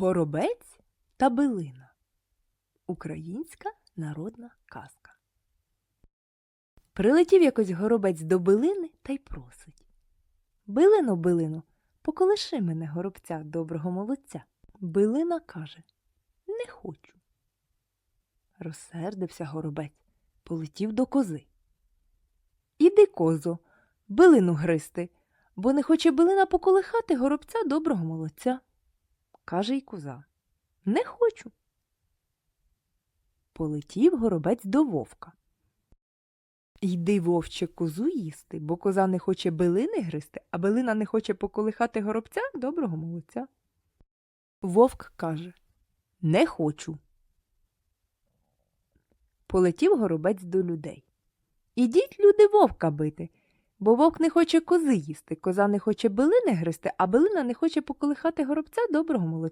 Горобець та билина. Українська народна казка. Прилетів якось горобець до билини та й просить. Билино, билино, поколиши мене горобця доброго молодця. Билина каже Не хочу. Розсердився горобець, полетів до кози. Іди, козо, билину гристи, бо не хоче билина поколихати горобця доброго молодця. Каже й коза. Не хочу. Полетів горобець до вовка. Йди, вовче, козу їсти, бо коза не хоче билини гристи, а билина не хоче поколихати горобця доброго молодця. Вовк каже Не хочу. Полетів горобець до людей. Ідіть, люди, вовка бити, бо вовк не хоче кози їсти, коза не хоче билини гристи, а билина не хоче поколихати горобця доброго молодця.